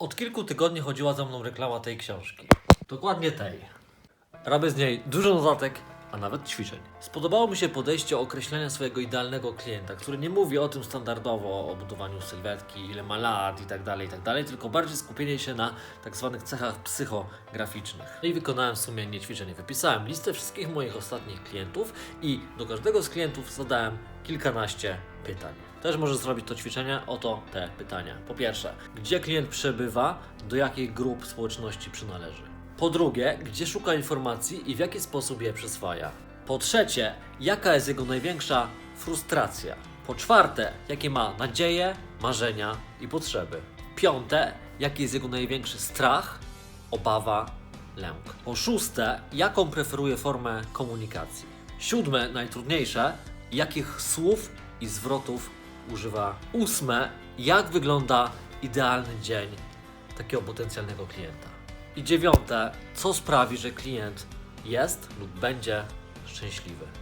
Od kilku tygodni chodziła za mną reklama tej książki. Dokładnie tej. Robię z niej dużo notatek, a nawet ćwiczeń. Spodobało mi się podejście określenia swojego idealnego klienta, który nie mówi o tym standardowo, o budowaniu sylwetki, ile ma lat i tak dalej, i tak tylko bardziej skupienie się na tak zwanych cechach psychograficznych. No i wykonałem sumiennie ćwiczenie. Wypisałem listę wszystkich moich ostatnich klientów i do każdego z klientów zadałem kilkanaście pytań. Też możesz zrobić to ćwiczenie, oto te pytania. Po pierwsze, gdzie klient przebywa, do jakich grup społeczności przynależy. Po drugie, gdzie szuka informacji i w jaki sposób je przyswaja. Po trzecie, jaka jest jego największa frustracja. Po czwarte, jakie ma nadzieje, marzenia i potrzeby. Piąte, jaki jest jego największy strach, obawa, lęk. Po szóste, jaką preferuje formę komunikacji. Siódme, najtrudniejsze, jakich słów i zwrotów używa. Ósme, jak wygląda idealny dzień takiego potencjalnego klienta. I dziewiąte, co sprawi, że klient jest lub będzie szczęśliwy.